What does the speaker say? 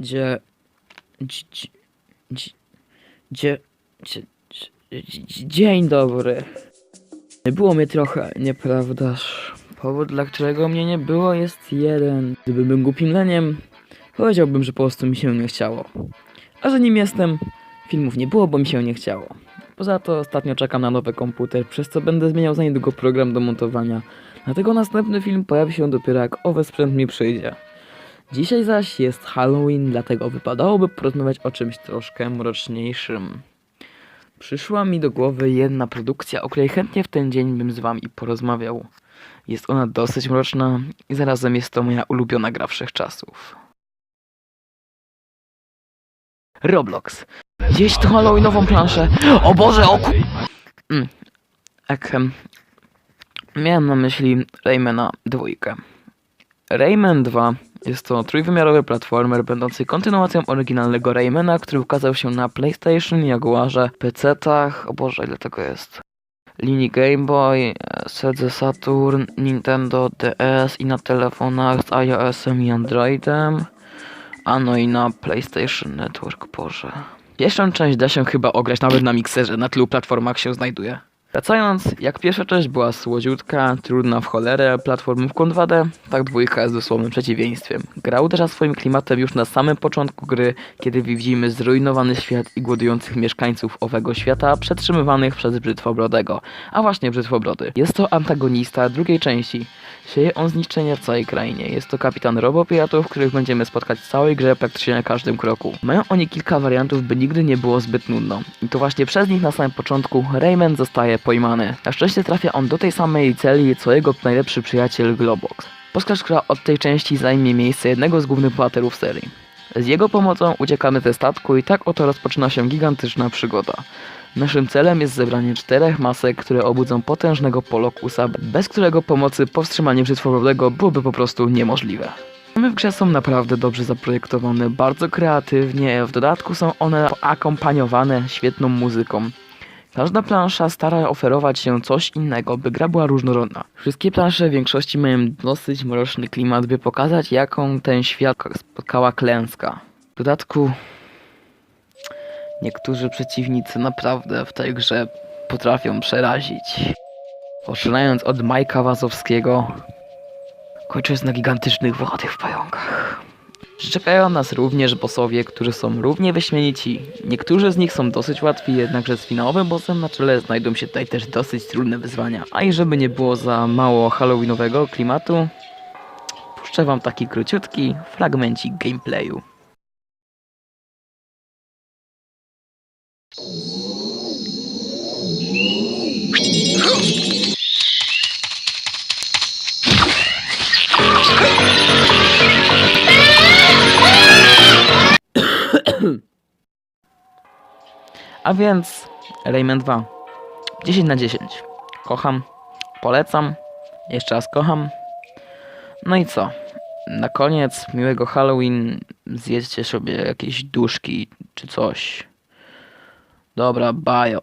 Dzie... Dzie... Dzie... Dzie... Dzie... Dzie... Dzień dobry. Było mnie trochę, nieprawdaż? Powód, dla którego mnie nie było, jest jeden. Gdybym był głupim leniem, powiedziałbym, że po prostu mi się nie chciało. A że nim jestem, filmów nie było, bo mi się nie chciało. Poza to ostatnio czekam na nowy komputer, przez co będę zmieniał za niedługo program do montowania. Dlatego następny film pojawi się dopiero jak owy sprzęt mi przyjdzie. Dzisiaj zaś jest Halloween, dlatego wypadałoby porozmawiać o czymś troszkę mroczniejszym. Przyszła mi do głowy jedna produkcja, o której chętnie w ten dzień bym z wami porozmawiał. Jest ona dosyć mroczna i zarazem jest to moja ulubiona gra wszechczasów. Roblox. Gdzieś tu Halloweenową planszę. O Boże, o ku... Mm. Em, miałem na myśli Raymana dwójkę. Rayman 2 jest to trójwymiarowy platformer będący kontynuacją oryginalnego Raymana, który ukazał się na PlayStation, Jaguarze, PC-tach, o Boże, ile tego jest? Linii Game Boy, Sega Saturn, Nintendo DS i na telefonach z iOS-em i Androidem, a no i na PlayStation Network, Boże. Pierwszą część da się chyba ograć nawet na mikserze, na tylu platformach się znajduje. Wracając, jak pierwsza część była słodziutka, trudna w cholerę, platformówką 2D, tak dwójka jest dosłownym przeciwieństwem. Gra uderza swoim klimatem już na samym początku gry, kiedy widzimy zrujnowany świat i głodujących mieszkańców owego świata, przetrzymywanych przez Brzytwobrodego. A właśnie Brzytwobrody. Jest to antagonista drugiej części. Sieje on zniszczenie w całej krainie. Jest to kapitan robopiratów, których będziemy spotkać w całej grze praktycznie na każdym kroku. Mają oni kilka wariantów, by nigdy nie było zbyt nudno. I to właśnie przez nich na samym początku Rayman zostaje pojmany. Na szczęście trafia on do tej samej celi, co jego najlepszy przyjaciel Globox. Postać, która od tej części zajmie miejsce jednego z głównych bohaterów serii. Z jego pomocą uciekamy ze statku i tak oto rozpoczyna się gigantyczna przygoda. Naszym celem jest zebranie czterech masek, które obudzą potężnego Polokusa, bez którego pomocy powstrzymanie przetworowego byłoby po prostu niemożliwe. Filmy w grze są naprawdę dobrze zaprojektowane, bardzo kreatywnie, w dodatku są one akompaniowane świetną muzyką. Każda plansza stara oferować się coś innego, by gra była różnorodna. Wszystkie plansze w większości mają dosyć mroczny klimat, by pokazać jaką ten świat spotkała klęska. W dodatku niektórzy przeciwnicy naprawdę w tej grze potrafią przerazić. Poczynając od Majka Wazowskiego, kończąc na gigantycznych włodych pająkach. Czekają nas również bossowie, którzy są równie wyśmienici. Niektórzy z nich są dosyć łatwi, jednakże z finałowym bossem na czele znajdą się tutaj też dosyć trudne wyzwania. A i żeby nie było za mało halloweenowego klimatu, puszczę wam taki króciutki fragmencik gameplayu. A więc Rayman 2. 10 na 10. Kocham, polecam, jeszcze raz kocham. No i co? Na koniec miłego Halloween zjedźcie sobie jakieś duszki czy coś. Dobra, bajo.